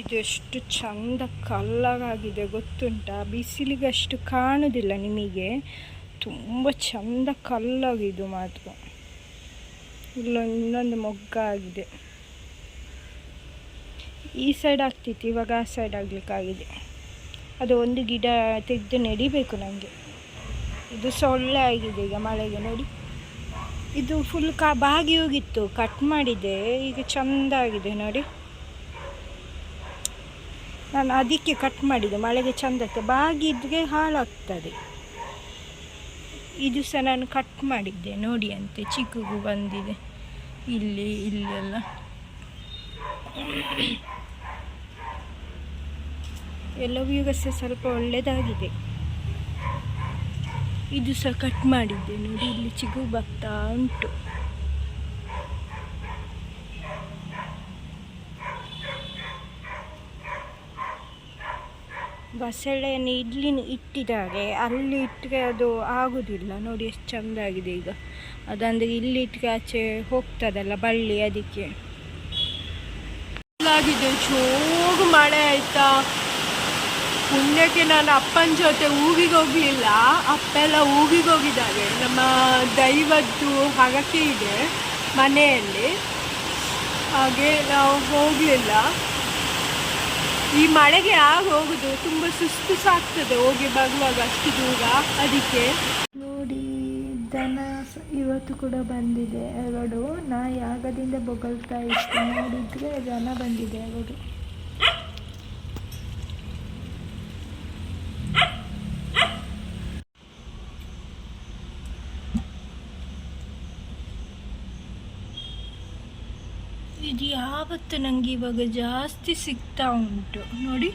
ಇದು ಎಷ್ಟು ಚಂದ ಗೊತ್ತುಂಟ ಗೊತ್ತುಂಟಾ? ಬಿಸಿಲಿಗಷ್ಟು ಕಾಣುವುದಿಲ್ಲ ನಿಮಗೆ? ತುಂಬ ಚಂದ ಕಲ್ಲಾಗಿದ್ದು ಮಾತ್ರ. ಇಲ್ಲೊಂದು ಇನ್ನೊಂದು ಮೊಗ್ಗ ಈ ಸೈಡ್ ಆಗ್ತಿತ್ತು, ಇವಾಗ ಆ ಸೈಡ್ ಆಗಲಿಕ್ಕಾಗಿದೆ. ಅದು ಒಂದು ಗಿಡ ತೆಗೆದು ನೆಡಿಬೇಕು ನನಗೆ ಇದು ಸೊಳ್ಳೆ ಆಗಿದೆ ಈಗ ಮಳೆಗೆ, ನೋಡಿ. ಇದು ಫುಲ್ ಕಾ, ಬಾಗಿ ಹೋಗಿತ್ತು ಕಟ್ ಮಾಡಿದೆ. ಈಗ ಚಂದ ಆಗಿದೆ, ನೋಡಿ. ನಾನು ಅದಕ್ಕೆ ಕಟ್ ಮಾಡಿದೆ, ಮಳೆಗೆ ಚಂದಕ್ಕೆ. ಬಾಗಿದ್ರೆ ಹಾಳಾಗ್ತದೆ. ಇದು ಸಹ ನಾನು ಕಟ್ ಮಾಡಿದ್ದೆ, ನೋಡಿ ಅಂತೆ ಚಿಕ್ಕಗೂ ಬಂದಿದೆ. ಇಲ್ಲಿ ಇಲ್ಲಿ ಎಲ್ಲ. ಎಲ್ಲವೂ ಈಗ ಸಹ ಸ್ವಲ್ಪ ಒಳ್ಳೆಯದಾಗಿದೆ ಇದು ಸಹ ಕಟ್ ಮಾಡಿದ್ದೆ, ನೋಡಿ, ಇಲ್ಲಿ ಚಿಗು ಬರ್ತಾ ಉಂಟು. ಬಸಳೆಯನ್ನು ಇಲ್ಲಿ ಇಟ್ಟಿದ್ದಾರೆ. ಅಲ್ಲಿ ಇಟ್ಟರೆ ಅದು ಆಗುದಿಲ್ಲ. ನೋಡಿ ಎಷ್ಟು ಚಂದ ಆಗಿದೆ ಈಗ. ಅದಂದ್ರೆ ಇಲ್ಲಿ ಇಟ್ಟರೆ ಆಚೆ ಹೋಗ್ತದಲ್ಲ ಬಳ್ಳಿ ಅದಕ್ಕೆ. ಆಗಿದೆ ಜೋರು ಮಳೆ ಆಯಿತಾ? ಪುಣ್ಯಕ್ಕೆ ನಾನು ಅಪ್ಪನ ಜೊತೆ ಊರಿಗೆ ಹೋಗಲಿಲ್ಲ. ಅಪ್ಪ ಎಲ್ಲ ಊರಿಗೆ ಹೋಗಿದ್ದಾರೆ. ನಮ್ಮ ದೈವದ್ದು ಹರಕೆ ಇದೆ ಮನೆಯಲ್ಲಿ. ಹಾಗೆ ನಾವು ಹೋಗಲಿಲ್ಲ. ಈ ಮಳೆಗೆ ಆಗ ಹೋಗುದು ತುಂಬಾ ಸುಸ್ತು ಸಾಕ್ತದೆ ಹೋಗಿ ಬರುವಾಗ ಅಷ್ಟು ದೂರ ಅದಕ್ಕೆ. ನೋಡಿ, ದನ ಇವತ್ತು ಕೂಡ ಬಂದಿದೆ ಎರಡು. ನಾ ಯಾಗದಿಂದ ಬೊಗಳ್ತಾ ಇತ್ತು ನೋಡಿದ್ರೆ ದನ ಬಂದಿದೆ ಎರಡು. ಇದು ಯಾವತ್ತು ನನಗೆ ಇವಾಗ ಜಾಸ್ತಿ ಸಿಗ್ತಾ ಉಂಟು. ನೋಡಿ.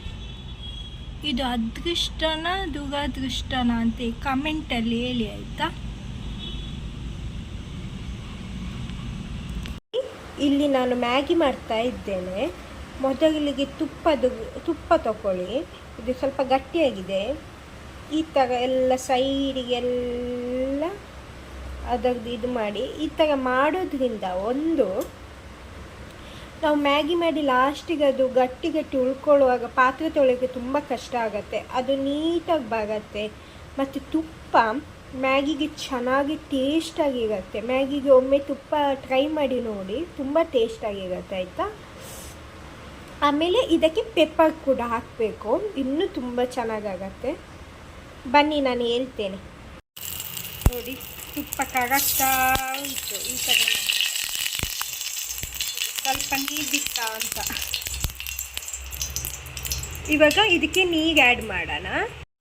ಇದು ಅದೃಷ್ಟನ, ದುರಾದೃಷ್ಟನ ಅಂತ ಕಮೆಂಟಲ್ಲಿ ಹೇಳಿ ಆಯಿತಾ? ಇಲ್ಲಿ ನಾನು ಮ್ಯಾಗಿ ಮಾಡ್ತಾ ಇದ್ದೇನೆ. ಮೊದಲಿಗೆ ತುಪ್ಪದ ತುಪ್ಪ ತಗೊಳ್ಳಿ ಇದು ಸ್ವಲ್ಪ ಗಟ್ಟಿಯಾಗಿದೆ. ಈ ಥರ ಎಲ್ಲ ಸೈಡಿಗೆಲ್ಲ ಅದರದ್ದು ಇದು ಮಾಡಿ. ಈ ಥರ ಮಾಡೋದ್ರಿಂದ ಒಂದು ನಾವು ಮ್ಯಾಗಿ ಮಾಡಿ ಲಾಸ್ಟಿಗೆ ಅದು ಗಟ್ಟಿ ಗಟ್ಟಿ ಉಳ್ಕೊಳ್ಳುವಾಗ ಪಾತ್ರೆ ತೊಳೆಯೋಕ್ಕೆ ತುಂಬ ಕಷ್ಟ ಆಗುತ್ತೆ. ಅದು ನೀಟಾಗಿ ಬಾಗತ್ತೆ. ಮತ್ತು ತುಪ್ಪ ಮ್ಯಾಗಿಗೆ ಚೆನ್ನಾಗಿ ಟೇಸ್ಟಾಗಿರುತ್ತೆ ಮ್ಯಾಗಿಗೆ ಒಮ್ಮೆ ತುಪ್ಪ ಟ್ರೈ ಮಾಡಿ ನೋಡಿ ತುಂಬ ಟೇಸ್ಟಾಗಿರುತ್ತೆ ಆಯಿತಾ? ಆಮೇಲೆ ಇದಕ್ಕೆ ಪೆಪ್ಪರ್ ಕೂಡ ಹಾಕಬೇಕು. ಇನ್ನೂ ತುಂಬ ಚೆನ್ನಾಗಾಗತ್ತೆ ಬನ್ನಿ, ನಾನು ಹೇಳ್ತೇನೆ. ನೋಡಿ, ತುಪ್ಪ ಕರಗ್ತಾ ಉಂಟು ಈ ಥರ. ಸ್ವಲ್ಪ ನೀರು ಬಿತ್ತಾ ಅಂತ. ಇವಾಗ ಇದಕ್ಕೆ ನೀರು ಆ್ಯಡ್ ಮಾಡೋಣ.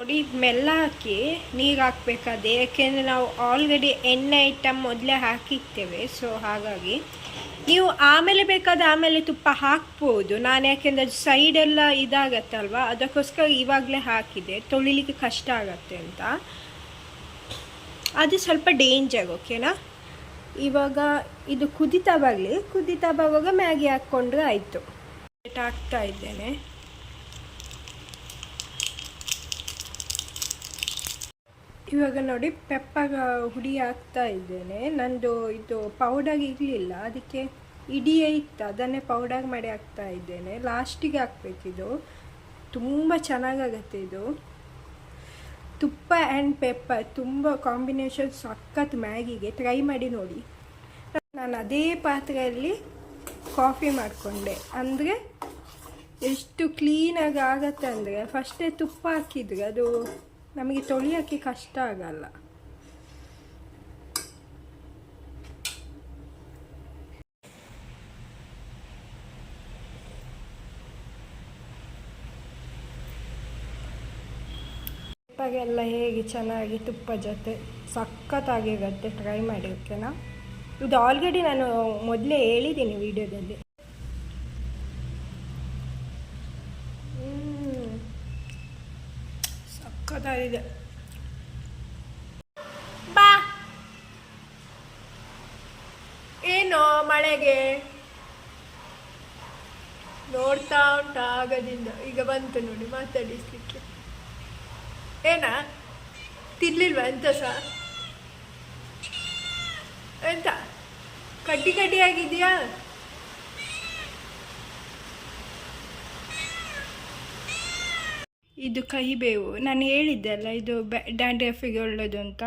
ನೋಡಿ ಮೆಲ್ಲ ಹಾಕಿ ನೀರು ಹಾಕ್ಬೇಕಾದ್ರೆ, ಯಾಕೆಂದರೆ ನಾವು ಆಲ್ರೆಡಿ ಎಣ್ಣೆ ಐಟಮ್ ಮೊದಲೇ ಹಾಕಿರ್ತೇವೆ ಸೊ ಹಾಗಾಗಿ ನೀವು ಆಮೇಲೆ ಬೇಕಾದ ಆಮೇಲೆ ತುಪ್ಪ ಹಾಕ್ಬೋದು. ನಾನು ಯಾಕೆಂದರೆ ಸೈಡೆಲ್ಲ ಇದಾಗತ್ತಲ್ವ, ಅದಕ್ಕೋಸ್ಕರ ಇವಾಗಲೇ ಹಾಕಿದೆ. ತೊಳಿಲಿಕ್ಕೆ ಕಷ್ಟ ಆಗತ್ತೆ ಅಂತ. ಅದು ಸ್ವಲ್ಪ ಡೇಂಜರ್ ಓಕೆನಾ ಇವಾಗ ಇದು ಕುದಿತಾ ಬರಲಿ. ಕುದಿತಾ ಬರುವಾಗ ಮ್ಯಾಗಿ ಹಾಕ್ಕೊಂಡ್ರೆ ಆಯಿತು. ಹಾಕ್ತಾ ಇದ್ದೇನೆ. ಇವಾಗ ನೋಡಿ ಪೆಪ್ಪರ್ ಹುಡಿ ಹಾಕ್ತಾ ಇದ್ದೇನೆ. ನಂದು ಇದು ಪೌಡರ್ ಇರಲಿಲ್ಲ. ಅದಕ್ಕೆ ಇಡಿಯೇ ಇತ್ತು. ಅದನ್ನೇ ಪೌಡರ್ ಮಾಡಿ ಹಾಕ್ತಾ ಇದ್ದೇನೆ. ಲಾಸ್ಟಿಗೆ ಹಾಕ್ಬೇಕಿದು. ತುಂಬ ಚೆನ್ನಾಗಾಗತ್ತೆ ಇದು. ತುಪ್ಪ ಆ್ಯಂಡ್ ಪೆಪ್ಪರ್ ತುಂಬ ಕಾಂಬಿನೇಷನ್ ಸಖತ್ ಮ್ಯಾಗಿಗೆ ಟ್ರೈ ಮಾಡಿ ನೋಡಿ. ನಾನು ಅದೇ ಪಾತ್ರೆಯಲ್ಲಿ ಕಾಫಿ ಮಾಡಿಕೊಂಡೆ. ಅಂದರೆ ಎಷ್ಟು ಕ್ಲೀನಾಗಿ ಆಗತ್ತೆ ಅಂದರೆ ಫಸ್ಟೇ ತುಪ್ಪ ಹಾಕಿದರೆ ಅದು ನಮಗೆ ತೊಳೆಯೋಕ್ಕೆ ಕಷ್ಟ ಆಗಲ್ಲ. ತುಪ್ಪಗೆಲ್ಲ ಹೇಗೆ ಚೆನ್ನಾಗಿ ತುಪ್ಪ ಜೊತೆ ಸಖತ್ತಾಗಿರುತ್ತೆ ಟ್ರೈ ಮಾಡಿ, ಓಕೆನಾ? ಇದು ಆಲ್ರೆಡಿ ನಾನು ಮೊದಲೇ ಹೇಳಿದ್ದೀನಿ ವಿಡಿಯೋದಲ್ಲಿ. ಸಖತ್ತಾಗಿದೆ. ಬಾ. ಏನು ಮಳೆಗೆ? ನೋಡ್ತಾ ಉಂಟ ಆಗದಿಂದ ಈಗ ಬಂತು ನೋಡಿ ಮಾತಾಡಿಸ್ಲಿಕ್ಕೆ ಏನ? ತಿನ್ನಲಿಲ್ವಾ ಎಂತ ಸಹ ಎಂತ? ಕಡ್ಡಿ ಕಡ್ಡಿ ಆಗಿದೆಯಾ? ಇದು ಕಹಿಬೇವು ನಾನು ಹೇಳಿದ್ದೆ ಅಲ್ಲ, ಇದು ಡ್ಯಾಂಡ್ರಫಿಗೆ ಒಳ್ಳೆಯದು ಅಂತ.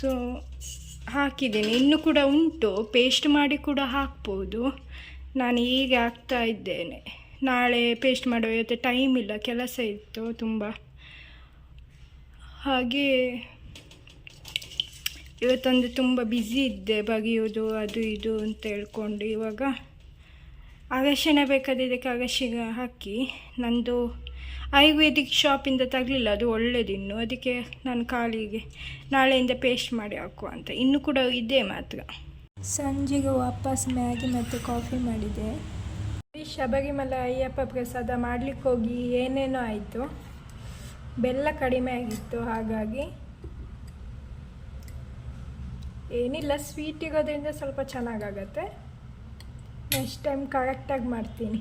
ಸೊ ಹಾಕಿದ್ದೀನಿ. ಇನ್ನೂ ಕೂಡ ಉಂಟು. ಪೇಸ್ಟ್ ಮಾಡಿ ಕೂಡ ಹಾಕ್ಬೋದು. ನಾನು ಈಗ ಹಾಕ್ತಾ ಇದ್ದೇನೆ. ನಾಳೆ ಪೇಸ್ಟ್ ಮಾಡೋ ಇವತ್ತು ಟೈಮ್ ಇಲ್ಲ, ಕೆಲಸ ಇತ್ತು ತುಂಬ. ಹಾಗೆ ಇವತ್ತೊಂದು ತುಂಬ ಬ್ಯುಸಿ ಇದ್ದೆ ಬಗೆಯೋದು ಅದು ಇದು ಅಂತ ಹೇಳ್ಕೊಂಡು ಇವಾಗ ಅಗಶಿನ ಬೇಕಾದಿದ್ದಕ್ಕೆ ಇದಕ್ಕೆ ಅಗಶಿಗ ಹಾಕಿ ನಂದು ಆಯುರ್ವೇದಿಕ್ ಶಾಪಿಂದ ತಗಲಿಲ್ಲ ಅದು ಒಳ್ಳೇದಿನ್ನು ಅದಕ್ಕೆ ನಾನು ಕಾಲಿಗೆ ನಾಳೆಯಿಂದ ಪೇಸ್ಟ್ ಮಾಡಿ ಹಾಕುವ ಅಂತ. ಇನ್ನು ಕೂಡ ಇದೆ ಮಾತ್ರ. ಸಂಜೆಗೆ ವಾಪಸ್ ಮ್ಯಾಗಿ ಮತ್ತು ಕಾಫಿ ಮಾಡಿದೆ. ಶಬರಿಮಲೆ ಅಯ್ಯಪ್ಪ ಪ್ರಸಾದ ಮಾಡಲಿಕ್ಕೆ ಹೋಗಿ ಏನೇನೋ ಆಯಿತು. ಬೆಲ್ಲ ಕಡಿಮೆ ಆಗಿತ್ತು ಹಾಗಾಗಿ ಏನಿಲ್ಲ ಸ್ವೀಟ್ ಇರೋದ್ರಿಂದ ಸ್ವಲ್ಪ ಚೆನ್ನಾಗಾಗತ್ತೆ. ನೆಕ್ಸ್ಟ್ ಟೈಮ್ ಕರೆಕ್ಟಾಗಿ ಮಾಡ್ತೀನಿ.